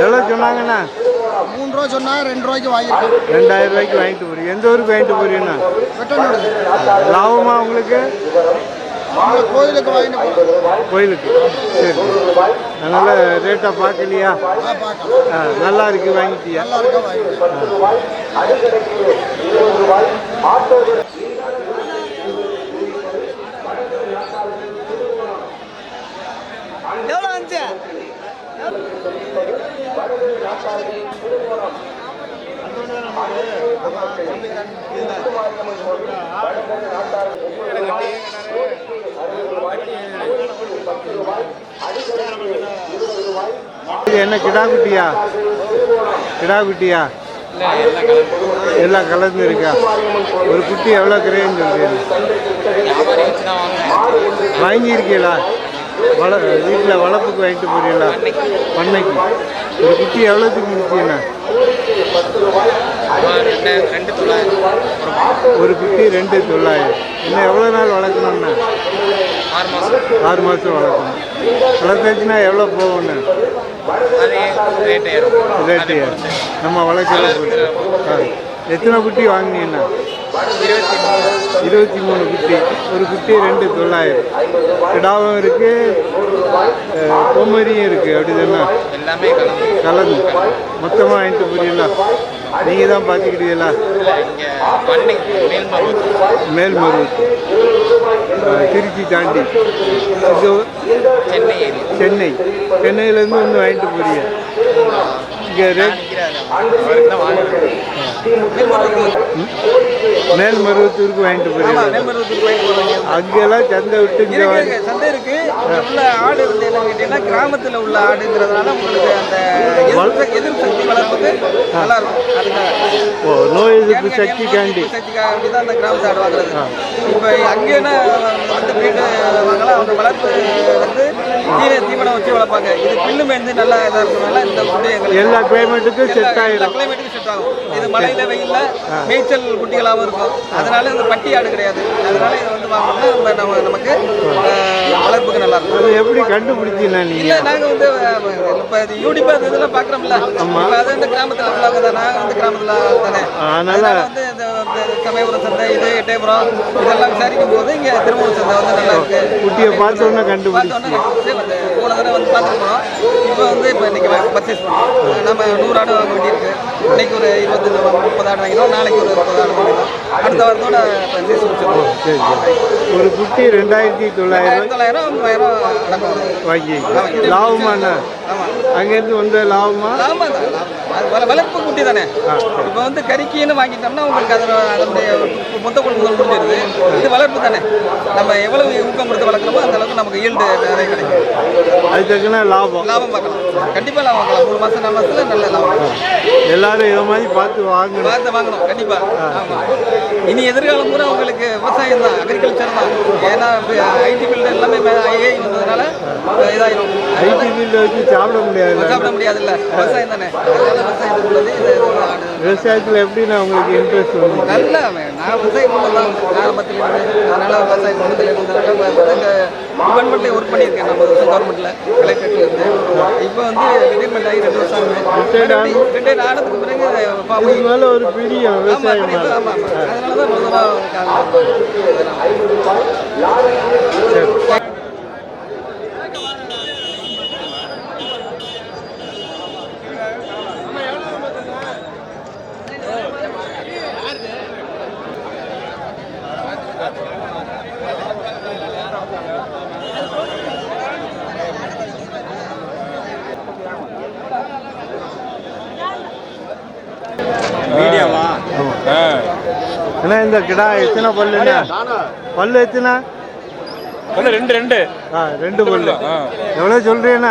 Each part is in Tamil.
எவ்வளோ சொன்னாங்கண்ணா? மூணு ரூபா சொன்னா ரெண்டு ரூபாய்க்கு வாங்கியிருக்கேன். ரெண்டாயிரம் ரூபாய்க்கு வாங்கிட்டு போறீங்க. எந்த ஊருக்கு வாங்கிட்டு போறீங்கண்ணா? லாபமா உங்களுக்கு? கோயிலுக்கு வாங்கிட்டு கோயிலுக்கு. சரி அதனால ரேட்டை பார்க்கலையா? ஆ, நல்லா இருக்கு வாங்கிட்டியா? நல்லா இருக்கா வாங்கிக்கலாம் இது என்ன கிடா குட்டியா? கிடா குட்டியா? எல்லாம் கலந்து இருக்கா ஒரு குட்டி எவ்வளோ கிரேன்னு சொல்றீங்க? வாங்கியிருக்கீங்களா? வள வீட்டில் வளர்ப்புக்கு வாங்கிட்டு போறீங்களா? பண்ணைக்கு. ஒரு குட்டி எவ்வளோத்துக்கு தொள்ளாயிரம். ஒரு குட்டி ரெண்டு தொள்ளாயிரம். இன்னும் எவ்வளோ நாள் வளர்க்கணும்ண்ணா ஆறு மாதம் வளர்க்கணும். வளர்த்தாச்சுன்னா எவ்வளோ ஏறும் ரேட்டு நம்ம வளர்க்குற எத்தனை குட்டி வாங்கினீங்கண்ணா இருபத்தி மூணு குட்டி ஒரு குட்டி ரெண்டு தொள்ளாயிரம். கிடாவும் இருக்கு அஹ், பொம்மரியும் இருக்கு அப்படிதானே எல்லாமே கலந்து. கலந்து. மொத்தமாக வாங்கிட்டு போறீங்களா? நீங்கள் தான் பார்த்துக்கிட்டீங்களா அஹ், திருச்சி தாண்டி. சென்னை சென்னை. சென்னையிலேருந்து வந்து வாங்கிட்டு போறீங்க. மேல்மருவத்தூருக்கு வாங்கிட்டு போறீங்க. அங்கெல்லாம் சந்தை விட்டு இங்கே சந்தை இருக்கு. உள்ள ஆடு வந்து என்ன கேட்டீங்கன்னா கிராமத்துல உள்ள ஆடுங்கிறதுனால உங்களுக்கு அந்த எதிர்ப்பு சக்தி வளர்ப்புக்கு நல்லா இருக்கும் ஓ நோய் எதிர்ப்பு சக்தி காண்டி. சக்திக்காக தான் அந்த கிராமத்து ஆடு வாங்குறது. இப்போ அங்கே என்ன அந்த வீடு வாங்கலாம். அவங்க வளர்ப்பு வந்து தீன தீவனம் வச்சு வளர்ப்பாங்க. இது பில்லு மேய்ந்து நல்லா இதாக இருக்கிறதுனால இந்த ஃபுட்டு எங்களுக்கு எல்லா கிளைமேட்டுக்கும் செட் எல்லா ஆயிடும் கிளைமேட்டுக்கும் செட் ஆகும். இது மழையில வெயில்ல மேய்ச்சல் குட்டிகளாகவும் இருக்கும். அதனால இந்த பட்டி ஆடு கிடையாது. அதனால இதை வந்து வாங்கினோம்னா நம்ம நம்ம நமக்கு வளர்ப்புக்கு நல்லா இருக்கும். அது எப்படி கண்டுபிடிச்சீங்களா இல்ல நீங்க நாங்க வந்து அஹ், இப்ப இது யூடியூப் அது இதெல்லாம் பாக்குறோம்ல. இப்ப அது இந்த கிராமத்துல உள்ளவங்க தான் நாங்க வந்து கிராமத்துல தானே. அதனால வந்து இந்த சமயபுரம் சந்தை இது எட்டயபுரம் இதெல்லாம் விசாரிக்கும் போது இங்க திருமணம் சந்தை வந்து நல்லா இருக்கு. குட்டியை பார்த்தோன்னே வந்து போன தடவை வந்து பார்த்துட்டு இப்போ வந்து இப்போ இன்றைக்கி பர்ச்சேஸ் பண்ணோம் நம்ம நூறு ஆடு வாங்க வேண்டியிருக்கு. இன்னைக்கு ஒரு இருபத்தஞ்சு முப்பது ஆடு நாளைக்கு ஒரு முப்பது ஆடு அடுத்த வாரத்தோட பர்ச்சேஸ் முடிச்சிருக்கோம் சரி சரி. ஒரு குட்டி ரெண்டாயிரத்தி தொள்ளாயிரம் தொள்ளாயிரம் மூவாயிரம் வாங்கி லாபமாண்ணா ஆமாம் அங்கேருந்து வந்த லாபமா? ஆமாம் தான். வளர்ப்பு குட்டி தானே. இப்போ வந்து கறிக்கின்னு வாங்கிட்டோம்னா உங்களுக்கு அதோட அதனுடைய மொத்த கொள்முதல் முடிஞ்சிருது. இது வளர்ப்பு தானே. நம்ம எவ்வளவு ஊக்கம் கொடுத்து வளர்க்குறோமோ அந்த அளவுக்கு நமக்கு ஈல்டு நிறைய கிடைக்கும். அது தக்கன லாபம். லாபம் பார்க்கலாம். கண்டிப்பாக லாபம் பார்க்கலாம். மூணு மாதம் நாலு மாதத்துல நல்ல லாபம். எல்லாரும் இதை மாதிரி பார்த்து வாங்கணும். பார்த்து வாங்கணும் கண்டிப்பா. ஆமா. இனி எதிர்காலம் பூரா உங்களுக்கு விவசாயம் தான் அக்ரிகல்ச்சர் தான். ஏன்னா ஐடி ஃபீல்டு எல்லாமே ஐஏ வந்ததுனால இதாயிரும். ஐடி ஃபீல்டு வச்சு சாப்பிட முடியாது சாப்பிட முடியாதுல்ல. விவசாயம் தானே. அதனால விவசாயத்துக்கு உள்ளது இது. விவசாயத்தில் எப்படின்னா உங்களுக்கு இன்ட்ரெஸ்ட் வந்து? நல்ல நான் விவசாயம் தான் ஆரம்பத்தில் இருந்து அதனால விவசாய குடும்பத்தில் இருந்ததுனால டிபார்ட்மெண்ட்லேயே ஒர்க் பண்ணியிருக்கேன். நம்ம கவர்மெண்ட்டில் கலெக்டரேட்டில் இருந்து. இப்போ வந்து ரிட்டைர்மெண்ட் ஆகி ரெண்டு வருஷம் ஆகுது. ரிட்டையர் ஆனதுக்கு பிறகு மேலே ஒரு பெரிய விவசாயம் கண்டிப்பா, ஆமா, ஆமா. ஏன்னா இந்த கிடா எத்தனை பல்லுண்ணா பல்லு எத்தனை? வந்து ரெண்டு ரெண்டு. ஆ ரெண்டு பல்லு. ஆ. எவ்வளோ சொல்றேன்.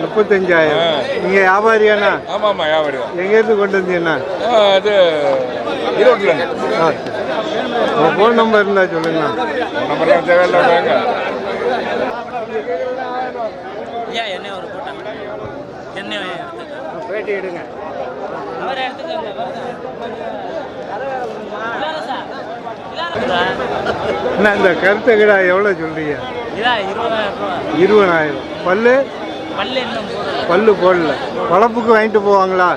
முப்பத்தஞ்சாயிரம். நீங்க வியாபாரியாண்ணா ஆமா ஆமா வியாபாரி எங்கேருந்து கொண்டு வந்தீங்கண்ணா ஈரோட்டில் ஆ உங்கள் ஃபோன் நம்பர் இருந்தால் சொல்லுங்கண்ணா நம்பர் தேவையில்லை வாங்க ஏன் என்ன ஒரு கூட்டம் என்ன பேட்டி எடுங்க. அண்ணா இந்த கருத்த கிடா எவ்வளோ சொல்றீங்க? இருபதாயிரம் ரூபா. இருபதாயிரம். பல்லு? பல்லு போடல. வளர்ப்புக்கு வாங்கிட்டு போவாங்களா?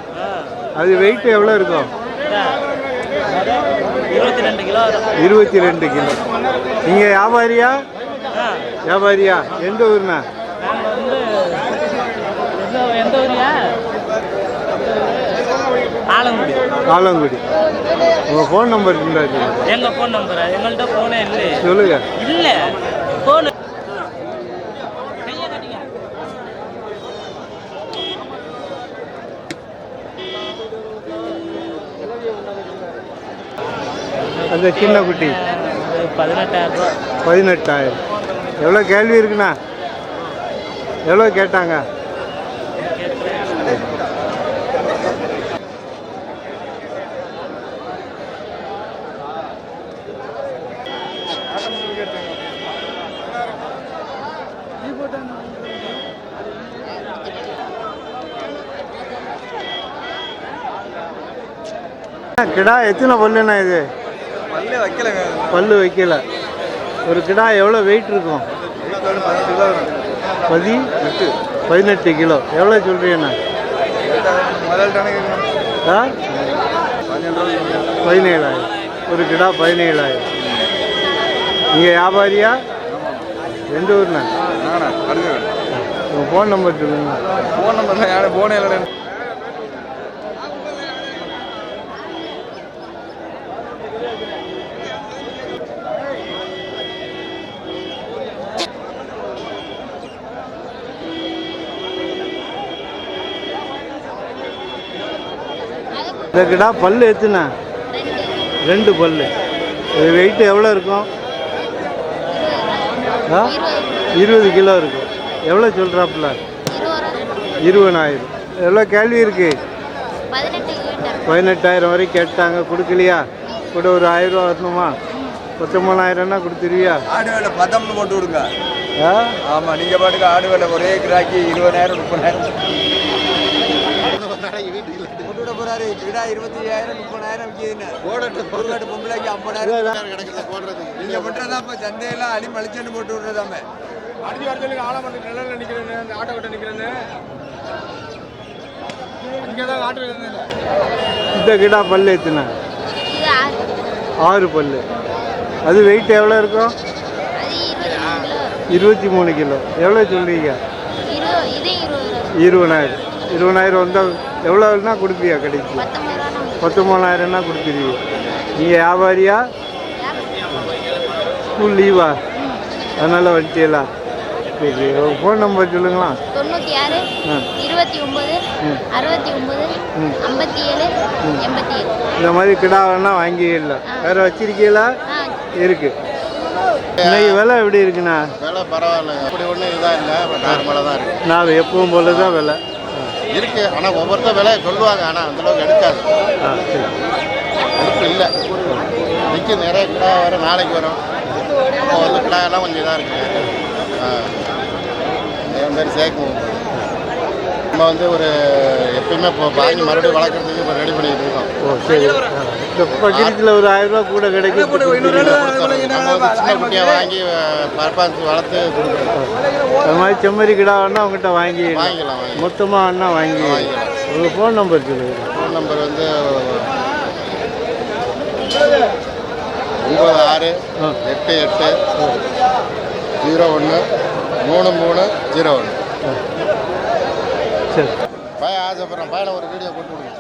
அது வெயிட் எவ்வளோ இருக்கும். இருபத்தி ரெண்டு கிலோ நீங்கள் வியாபாரியா? வியாபாரியா? எந்த ஊர்ண்ணா நாங்க வந்து எந்த எந்த ஊரியா ஆலங்குடி ஆலங்குடி உங்கள் ஃபோன் நம்பர் இருந்தாச்சு எங்க ஃபோன் நம்பர் எங்கள்கிட்ட ஃபோனே இல்லையே சொல்லுங்க. இல்ல. ஃபோனு அந்த சின்ன குட்டி. பதினெட்டாயிரம் பதினெட்டாயிரம். எவ்வளோ கேள்வி இருக்குண்ணா? எவ்வளோ கேட்டாங்க? கிடா எத்தனை பல்லுண்ணா இது? பல்லே வைக்கலங்க பல்லு வைக்கல. ஒரு கிடா எவ்வளோ வெயிட் இருக்கும்? பதி பதினெட்டு கிலோ. எவ்வளோ சொல்கிறீங்கண்ணா ஆ? பதினேழாயிரம். ஒரு கிடா பதினேழாயிரம். நீங்கள் வியாபாரியா? எந்த ஊர்ண்ணா? உங்கள் ஃபோன் நம்பர் சொல்லுங்க. ஃபோன் நம்பர் யாரும் போனே இல்லை இந்த கிடா பல்லு எத்துண்ணா ரெண்டு பல்லு. இது வெயிட் எவ்வளோ இருக்கும்? ஆ? இருபது கிலோ இருக்கும். எவ்வளோ சொல்கிறாப்புல இருபதாயிரம். எவ்வளோ கேள்வி இருக்குது பதினெட்டாயிரம் வரை கேட்டாங்க. கொடுக்கலையா? கூட ஒரு ஆயிரம் ரூபா வரணுமா? பத்தொம்பதாயிரம்னா கொடுத்துருவியா? ஆடு வேலை பத்தம்னு போட்டு விடுங்க ஆ? ஆமா நீங்க பாட்டுக்கு ஆடு வேலை ஒரே கிராக்கி இருபதாயிரம் முப்பதாயிரம் போட்டு விட இருபத்தி ஐயாயிரம் முப்பதாயிரம் விற்கிதுன்னு ஒரு காட்டு பொம்பளைக்கு ஐம்பதாயிரம். கிடைக்கல போடுறது. நீங்க பண்றதா இப்ப சந்தையில அடி மலிச்சன்னு போட்டு விடுறதாமே. அடிச்சு வர சொல்லி ஆலமரத்து நிழல்ல நிக்கிறேன்னு அந்த ஆட்டோ கிட்ட நிக்கிறேன்னு. இங்கே தான் ஆட்டோ இருந்தேன் இந்த கிடா பல்லு இது ஆறு பல்லு. அது வெயிட் எவ்வளோ இருக்கும்? அது இருபத்தி மூணு கிலோ. எவ்வளோ ரூபா இருபதாயிரம். இருபதாயிரம் வந்தால் எவ்வளோன்னா கொடுப்பியா நம்ம பத்தொம்பதாயிரம்னா கொடுத்துருவீங்க நீங்கள் வியாபாரியா? ஸ்கூல் லீவா? அதனால் வந்துட்டீங்களா? சரி ஃபோன் நம்பர் சொல்லுங்களா? தொண்ணூற்றி ஆறு ஆ. இருபத்தி ஒம்பது அறுபத்தி ஒம்பது ம். ஐம்பத்தி ஏழு எண்பத்தி ஏழு இந்த மாதிரி கிடா வேணா வாங்கிடலாம் வேறு வச்சிருக்கீங்களா? ஆ. இருக்கு. இன்னைக்கு விலை எப்படி இருக்குண்ணா? விலை பரவாயில்லைங்க. அப்படி ஒன்றும் இதாக இல்லை. நார்மலாக தான் இருக்கு. நாலு எப்பவும் போல தான் விலை. இருக்கு. ஆனால் ஒவ்வொருத்தர் விலையை சொல்லுவாங்க. ஆனால் அந்தளவுக்கு எடுக்காது. எடுப்பு இல்லை. நிற்கி நிறைய கிடா வரும் நாளைக்கு வரும். இப்போ வந்து கிடா எல்லாம் கொஞ்சம் இதாக இருக்குங்க. அதே மாதிரி சேர்க்கும் நம்ம வந்து ஒரு எப்பயுமே இப்போ வாங்கி மறுபடியும் வளர்க்குறதுக்கு இப்போ ரெடி பண்ணிட்டு இருக்கோம். ஓ சரி. பக்கிரத்தில் ஒரு ஆயிரம் ரூபா கூட கிடைக்கும். நம்ம வந்து சின்ன குட்டியாக வாங்கி பரப்பாந்து வளர்த்து கொடுக்குறோம். அது மாதிரி செம்மறி கிடா வேணா உங்ககிட்ட வாங்கி வாங்கிக்கலாம் வாங்கி மொத்தமாக வேணா வாங்கி. உங்கள் ஃபோன் நம்பர் சொல்லுங்கள் ஃபோன் நம்பர் வந்து ஒம்பது ஆறு. எட்டு எட்டு ஜீரோ ஒன்று மூணு மூணு ஜீரோ ஒன்று. சரி. பையன் ஆசைப்படுறேன் பையனை ஒரு வீடியோ போட்டு விடுங்க.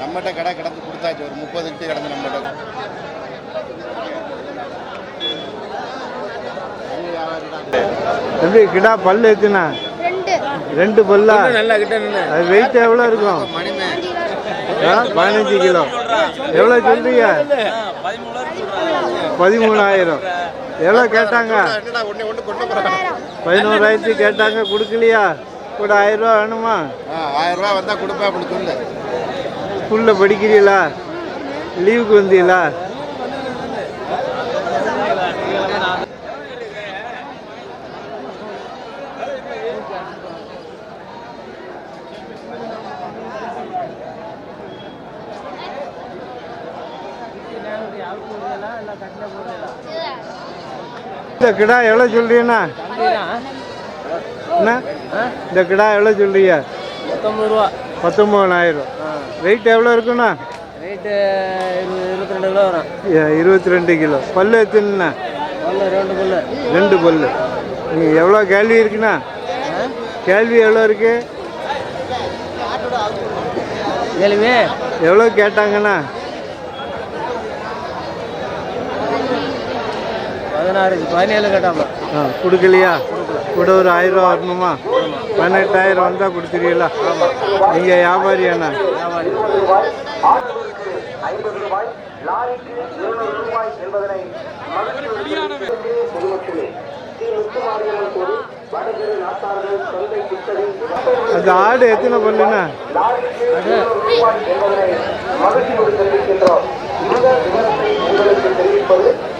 நம்மகிட்ட கடை கிடந்து கொடுத்தாச்சு ஒரு முப்பது கிட்ட கிடந்து நம்மகிட்ட. எப்படி கிடா பல்லு எத்துனா? ரெண்டு. ரெண்டு பல்லா? அது வெயிட் எவ்வளோ இருக்கும்? பதினஞ்சு கிலோ. எவ்வளோ சொல்றீங்க? பதிமூணாயிரம். எவ்வளோ கேட்டாங்க? பதினோராயிரத்துக்கு கேட்டாங்க கொடுக்கலையா? கூட ஆயிரம் ரூபா வேணுமா? ஆயிரம் ரூபா வந்தால் கொடுப்பேன் அப்படி சொல்லு. ஸ்கூலில் படிக்கிறீங்களா? லீவுக்கு வந்தீங்களா? இந்த கிடா எவ்வளோ சொல்றீங்கண்ணா? என்ன? இந்த கிடா எவ்வளோ சொல்றீங்க? பத்தொம்பது ரூபா. பத்தொம்போதாயிரம். வெயிட் எவ்வளோ இருக்குண்ணா? இருபத்தி ரெண்டு கிலோ வரும். இருபத்தி ரெண்டு கிலோ. பல்லு பல்லு ரெண்டு பல்லு. ரெண்டு பல்லு. நீங்கள் எவ்வளோ கேள்வி இருக்குண்ணா? கேள்வி எவ்வளோ இருக்கு? கேள்வி? எவ்வளோ கேட்டாங்கண்ணா? பதினாறு பதினேழு கேட்டாமா ஆ கொடுக்கலையா? கூட ஒரு ஆயிரம் ரூபா வரணுமா? பதினெட்டாயிரம் வந்தால் கொடுத்துருவீங்களா நீங்கள் வியாபாரியாண்ணா அந்த ஆடு எத்தனை பல்லுண்ணா?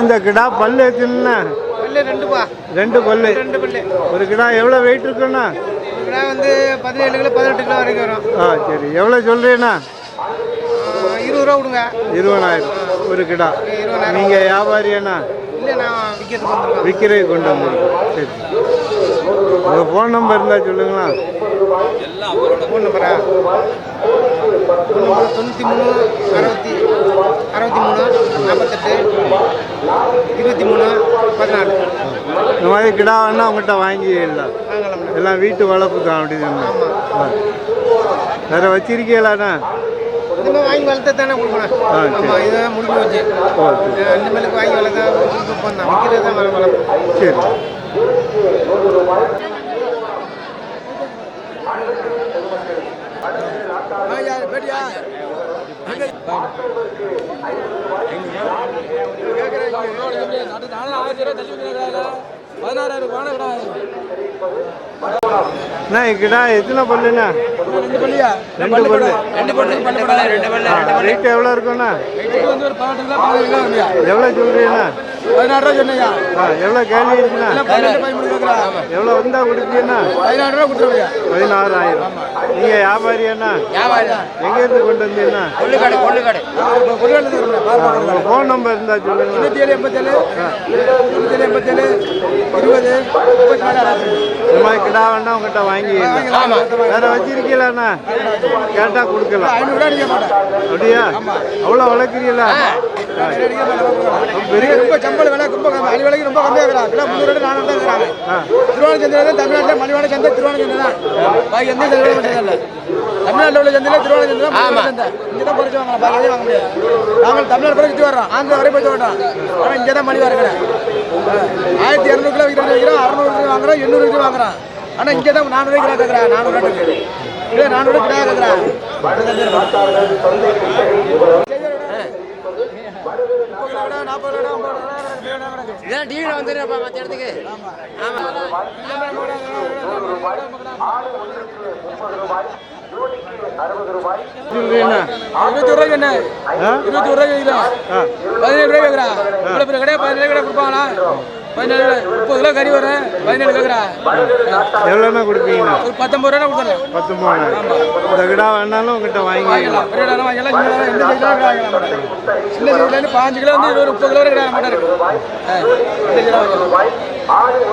இந்த கிடா பல்லு ரெண்டுப்பா ரெண்டு பல்லு. ரெண்டு பல்லு. ஒரு கிடா எவ்வளோ வெயிட் இருக்குண்ணா விலை வந்து பதினேழு கிலோ பதினெட்டு கிலோ வரைக்கும் வரும். ஆ சரி. எவ்வளோ சொல்றீண்ணா ஆ, இருபது ரூபா கொடுங்க. இருபதாயிரம். ஒரு கிடா. நீங்கள் வியாபாரியாண்ணா? இல்லை நான் விற்கிறதுக்கு கொண்டு வந்துருக்கோம் சரி. உங்கள் ஃபோன் நம்பர் இருந்தால் சொல்லுங்களா ஃபோன் நம்பரா ஃபோன் நம்பர் தொண்ணூற்றி மூணு அறுபத்தி அறுபத்தி மூணு நாற்பத்தெட்டு இருபத்தி மூணு பதினாலு இந்த மாதிரி கிடா வேணா உங்கள்கிட்ட வாங்கிடலாம் வாங்கலாம் எல்லாம் வீட்டு வளர்ப்பு தான். அப்படின்னு. வேற வச்சிருக்கீங்களாண்ணா? இந்த மாதிரி வாங்கி வளர்த்து தானே கொடுக்கணும். ஆமாம் இதுதான் முடிஞ்சு போச்சு. இந்த மேலுக்கு வாங்கி வளர்த்தா விற்கிறது தான் வள- வளர்ப்பு. சரி அண்ணா கிடா எத்தனை பல்லுண்ணா ரெண்டு பல்லு. ரெண்டு பல்லு ரெண்டு பல்லு ரெண்டு பல்லு ரேட் எவ்வளோ இருக்குண்ணா எவ்வளோ சொல்றீங்கண்ணா? பதினாறு ரூபா சொன்னீங்க ஆ எவ்வளோ கேள்வி இருக்குண்ணா எவ்வளோ வந்தால் கொடுப்பீங்கண்ணா பதினாறு ரூபா பதினாறாயிரம். வியாபாரியாண்ணா வியாபாரி கொண்டு கொள்ளுக்காடு இப்போ கொள்ளையில இருக்கிறேன் பாருப்பா உங்கள் ஃபோன் நம்பர் இருந்தால் சொல்லுங்களா தொண்ணூற்றி ஏழு எண்பத்தேழு. ஏழு இருபது இந்த மாதிரி கிடா வேணா உங்கள்கிட்ட வாங்கி வேற வச்சிருக்கீங்களாண்ணா கேட்டால் கொடுக்கலாம். அப்படியா? அவ்வளோ வளர்க்குறீங்களா? ரொம்ப சம்பளம் விலை ரொம்ப கம்மி அடி விலைக்கு ரொம்ப கம்மியாக இருக்கிறாங்க கிலோ முந்நூறு நானூறு தான் இருக்கிறாங்க. திருவாரூர் சந்தை தமிழ்நாட்டில் மலிவான சந்தை திருவாரூர் சந்தை தான். பாக்கி எந்த சந்தை இல்லை. தமிழ்நாட்டில் உள்ள சந்தையில் திருவாரூர் சந்தை தான் சந்தை. இங்கே தான் குறைச்சி வாங்கலாம் பாக்கி எதையும் வாங்க முடியாது. நாங்கள் தமிழ்நாடு பிறகு சுற்றி வர்றோம். ஆந்திரா வரை போய் வர்றோம். ஆனால் இங்கே தான் மலிவாக இருக்கிறேன். ஆயிரத்தி இரநூறு கிலோ விற்கிறது வைக்கிறோம் அறுநூறு கிலோ வாங்குறோம் எண்ணூறு கிலோ வாங்குறோம். ஆனால் இங்கே தான் நானூறு கிலோ கேட்குறேன் நானூறு இல்லை நானூறு கிலோ கேட்குறேன் நாற்பது ரூபா ஐம்பது ரூபா இதெல்லாம் டிவியில் வந்துடுறப்பா மற்ற இடத்துக்கு. சொல்றீங்கண்ணா இருபத்தி ரூபாய்க்கு என்ன? இருபத்தி ரூபாய்க்கு பதினேழு ரூபாய் கேட்குறா இவ்வளோ பெரிய கடையா பதினேழு கடை கொடுப்பாங்களா பதினேழு ரூபாய் முப்பது கிலோ கறி வரும் பதினேழு கேட்குறா எவ்வளோண்ணா கொடுப்பீங்கண்ணா ஒரு பத்தொம்பது ரூபா கொடுத்துடலாம் பத்து மூணாயிரம் இந்த கிடா வேணாலும் உங்கள்கிட்ட வாங்கிக்கலாம். பெரிய வாங்கலாம் சின்ன இடம் எந்த சைஸ்லாம் வாங்கலாம் மாட்டேன். சின்ன சைஸ்லேருந்து பாஞ்சு கிலோ வந்து இருபது முப்பது கிலோ வரை கிடையாது மாட்டேன் இருக்கு ஆ, இந்த கிலோ வாங்கலாம்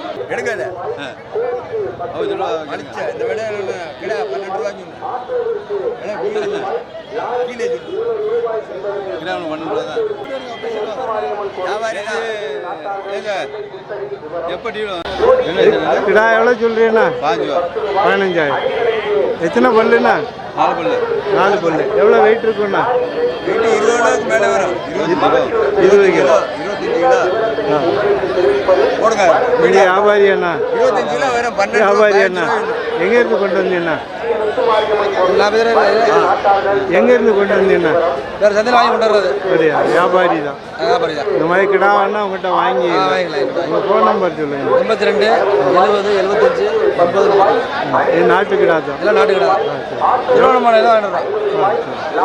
வாங்கிக்கலாம் எடுக்காத அழிச்ச இந்த விலை கிடா பன்னெண்டு ரூபாய்க்கு விலை கீழே. கீழே. வியாபாரி தான். கிடா எவ்வளோ சொல்றீங்கண்ணா? பதினஞ்சாயிரம். எத்தனை பல்லுண்ணா? நாலு பல்லு. நாலு பல்லு. எவ்வளோ வெயிட் இருக்குண்ணா வீட்டு இருபது கிலோவுக்கு மேலே வரும். இருபது இருபது கிலோ. இருபத்தஞ்சு கிலோ. போடுங்க. நீங்க வியாபாரி அண்ணா. இருபத்தஞ்சு கிலோ வரும் பன்னெண்டு வியாபாரி அண்ணா. பதினஞ்சு ரூபாய். எங்க இருந்து கொண்டு வந்தீங்கண்ணா? நாற்பது ரூபா எங்க இருந்து கொண்டு வந்தீங்கண்ணா? வேறு சந்தையில் வாங்கி கொண்டு வர்றது. அப்படியா? வியாபாரி தான். வியாபாரி தான். இந்த மாதிரி கிடா வேணா உங்ககிட்ட வாங்கி வாங்கிக்கலாம். உங்க ஃபோன் நம்பர் சொல்லுங்க. எண்பத்தி ரெண்டு எழுபது எழுபத்தஞ்சு எண்பது இது நாட்டு கிடா தான். நாட்டு கடை திருவண்ணாமலை தான்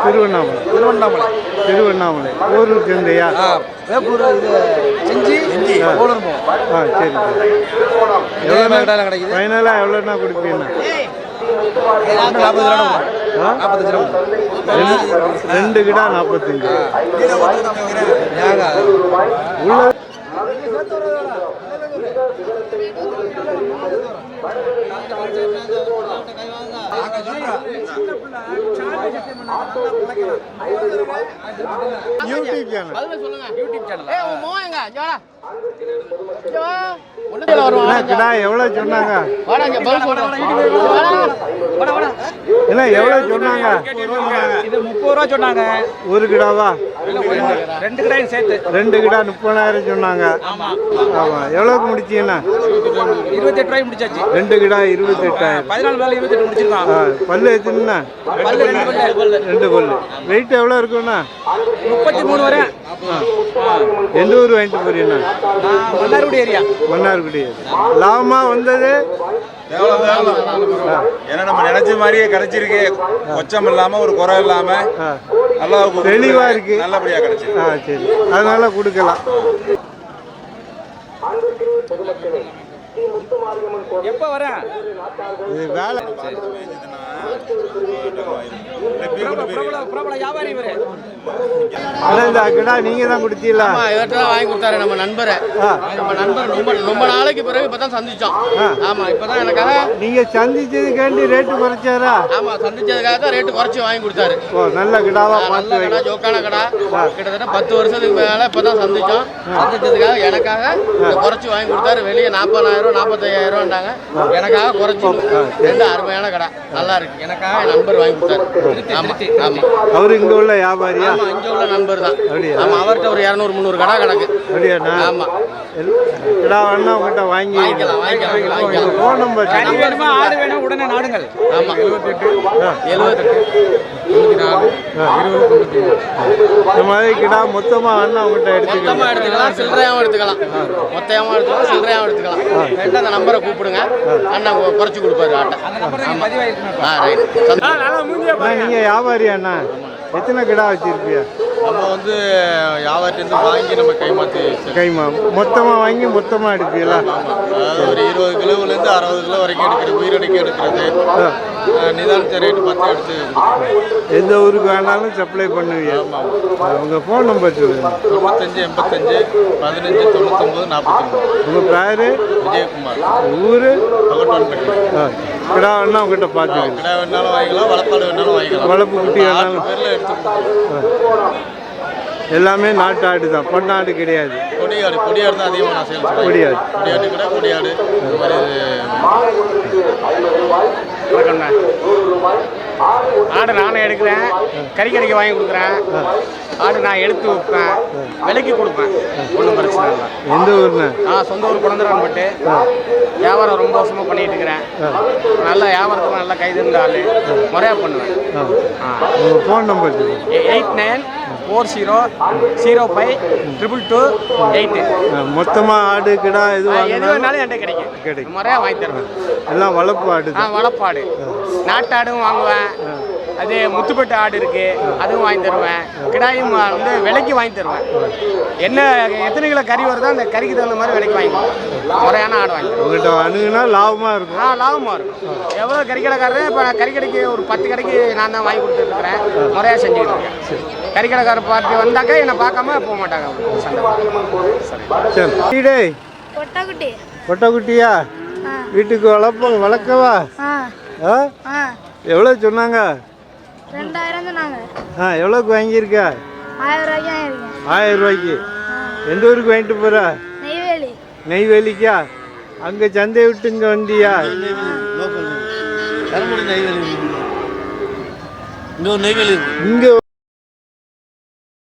திருவண்ணாமலை. திருவண்ணாமலை. திருவண்ணாமலை. சந்தையா ஆ வேப்பூர் இது போலர் போவோம் ஆ சரி சரி. எவ்வளோ கிடைக்குது? ஃபைனலாக எவ்வளோண்ணா கொடுப்பீங்கண்ணா நாற்பது ரூபா ஆ? நாற்பத்தஞ்சு ரூபா ரெண்டு- யூடியூப் சேனல் என்ன கிடா எவ்வளோ சொன்னாங்க? என்ன எவ்வளோ சொன்னாங்க? இது முப்பது ரூபா சொன்னாங்க. ஒரு கிடாவா? ரெண்டு கடையும் சேர்த்து. ரெண்டு கிடா முப்பதாயிரம் சொன்னாங்க. ஆமாம் எவ்வளோக்கு முடிச்சீங்கண்ணா இருபத்தெட்டு ரூபாய் முடிச்சாச்சு. ரெண்டு கிடா இருபத்தெட்டாயிரம். பதினாலு வேலை இருபத்தெட்டு முடிச்சிருக்கான். பல்லு எத்தனைண்ணா? பல்லு ரெண்டு பல்லு. ரெண்டு பல்லு. வெயிட் எவ்வளோ இருக்குண்ணா முப்பத்தி மூணு வரையும் எந்த ஊர் வாங்கிட்டு போறீங்கண்ணா? மன்னார்குடி ஏரியா. மன்னார்குடி. லாபமா வந்தது? ஏன்னா நம்ம நினைச்ச மாதிரியே கிடைச்சிருக்கு. கொச்சம் இல்லாம ஒரு குறை இல்லாம நல்லா தெளிவா இருக்கு. நல்லபடியா கிடைச்சிருக்கு. ஆ சரி. அதனால கொடுக்கலாம். எப்போ வரேன்? இது வேலை. இந்த கிடா நீங்க தான் கொடுத்தீங்களா இவர்கிட்ட வாங்கி கொடுத்தாரு நம்ம நண்பரை. நம்ம நண்பர் ரொம்ப ரொம்ப நாளைக்கு பிறகு இப்போ தான் சந்திச்சோம். ஆமா இப்போ தான் எனக்காக நீங்க சந்திச்சதுக்காண்டி ரேட்டு குறைச்சாரா? ஆமா சந்திச்சதுக்காக தான் ரேட்டு குறைச்சி வாங்கி கொடுத்தாரு. நல்ல கிடாவா நல்ல கடை ஜோக்கான கடை. கிட்டத்தட்ட பத்து வருஷத்துக்கு மேல இப்பதான் சந்திச்சோம். சந்திச்சதுக்காக எனக்காக குறைச்சு வாங்கி கொடுத்தாரு. வெளியே நாற்பதாயிரம் நாற்பத்தையாயிரம் எனக்காக குறைச்சு ரெண்டு அருமையான கடை. நல்லா இருக்கு. எனக்காக என் நண்பர் வாங்கி கொடுத்தாரு. ஆமா ஆமா. அவரு இங்க உள்ள வியாபாரியா? ஆமா இங்க உள்ள நண்பர் தான். அப்படியா? ஆமா அவர்கிட்ட ஒரு இரநூறு முந்நூறு கடை கிடக்கு. அப்படியாண்ணா? ஆமா. எல்- கிடா வேணா உங்ககிட்ட வாங்கி வாங்கிக்கலாம் வாங்கிக்கலாம் வாங்கிக்கலாம். ஃபோன் நம்பர் கறி வேணுமா? ஆடு வேணும்? உடனே நாடுங்கள். ஆமா. எழுபது இந்த மாதிரி கிடா மொத்தமா வேணா உங்ககிட்ட மொத்தமா எடுத்துக்கலாம் எடுத்துக்கலாம் சில்லறையாவும் எடுத்துக்கலாம். மொத்தமா எடுத்துக்கலாம் சில்லறையாவும் எடுத்துக்கலாம். ரெண்டு அந்த நம்பரை கூப்பிடுங்க. அண்ணன் கு- குறைச்சு கொடுப்பாரு ஆட்டை. ஆ ரைட். அண்ணா, நீங்க வியாபாரி அண்ணா. எத்தனை கிடா வச்சிருப்பியா? நம்ம வந்து வியாபாரத்திலிருந்து வாங்கி நம்ம கைமாத்தி கைமா மொத்தமா வாங்கி மொத்தமா எடுப்பீங்களா? ஒரு இருபது கிலோவிலேருந்து அறுபது கிலோ வரைக்கும் எடுக்கிறது உயிரடைக்கு எடுக்கிறது. நிதானத்தை ரேட்டு பார்த்து எடுத்து எந்த ஊருக்கு வேணாலும் சப்ளை பண்ணுவீங்க. உங்க ஃபோன் நம்பர் சொல்லுங்க. தொண்ணூத்தஞ்சு எண்பத்தஞ்சு பதினஞ்சு தொண்ணூத்தொம்பது நாற்பத்தொம்பது. உங்க பேரு? விஜயகுமார். ஊரு? பகட்டோன்பட்டி. ஆ, கிடா வேணா உங்ககிட்ட பார்த்துக்கங்க. கடை வேணாலும் வாங்கிக்கலாம் வளர்ப்பாடு வேணாலும் வாங்கிக்கலாம். வளர்ப்பு குட்டி வேணாலும். எல்லாமே நாட்டு ஆடு தான் பொன்னாடு கிடையாது. கொடியாடு கொடியாடு தான் அதிகமாக நான் சேல்ஸ் கொடியாடு கொடியாடு கடை கொடியாடு இந்த மாதிரி ஆடு நானே எடுக்கிறேன். கறி கறிக்கு வாங்கி கொடுக்குறேன். ஆடு நான் எடுத்து வைப்பேன். விலைக்கு கொடுப்பேன். ஒன்றும் பிரச்சனை இல்லை. எந்த ஊர்ண்ணே? நான் சொந்த ஊர் குழந்தைரான்பட்டு. வியாபாரம் ரொம்ப வருஷமாக பண்ணிட்டு இருக்கிறேன். நல்ல வியாபாரத்தில் நல்லா கை தந்த ஆள். முறையாக பண்ணுவேன். உங்க phone number eight nine four zero zero five triple two eight. ஆ, மொத்தமா ஆடு கிடா எது வேணாலும் என்கிட்ட கிடைக்கும். கிடைக்கும். முறையாக வாங்கி தருவேன். எல்லாம் வளர்ப்பு ஆடு ஆ வளப்பாடு நாட்டாடும் வாங்குவேன். அதே முத்துப்பட்டு ஆடு இருக்கு அதுவும் வாங்கி தருவேன். கிடாயும் வந்து விலைக்கு வாங்கி தருவேன். என்ன எத்தனை கிலோ கறி வருதோ அந்த கறிக்கு தகுந்த மாதிரி விலைக்கு வாங்கி தருவேன். முறையான ஆடு வாங்கி தருவேன். உங்ககிட்ட அணுகுனா லாபமா இருக்கும். ஆ லாபமாக இருக்கும். எவ்வளோ கறி கடைக்காரரு இப்போ நான் கறி கடைக்கு ஒரு பத்து கடைக்கு நான் தான் வாங்கி கொடுத்துருக்குறேன் முறையாக செஞ்சுக்கிட்டு இருக்கேன். கறி கடைக்கார பார்த்து வந்தாக்கா என்னை பார்க்காம போக மாட்டாங்க டேய் கொட்டக்குட்டி. கொட்டைக்குட்டியா? வீட்டுக்கு வளர்ப்ப வளர்க்கவா? ஆ. ஆ? ஆ. எவ்வளோ சொன்னாங்க? ரெண்டாயிரம் சொன்னாங்க. ஆ எவ்வளோக்கு வாங்கியிருக்க? ஆயிரம் ரூபாய்க்கு வாங்கியிருக்கேன். ஆயிரம் ரூபாய்க்கு எந்த ஊருக்கு வாங்கிட்டு போகிற நெய்வேலி. நெய்வேலிக்கா? அங்கே சந்தையை விட்டு இங்கே வந்தியா? நெய்வேலி இங்கே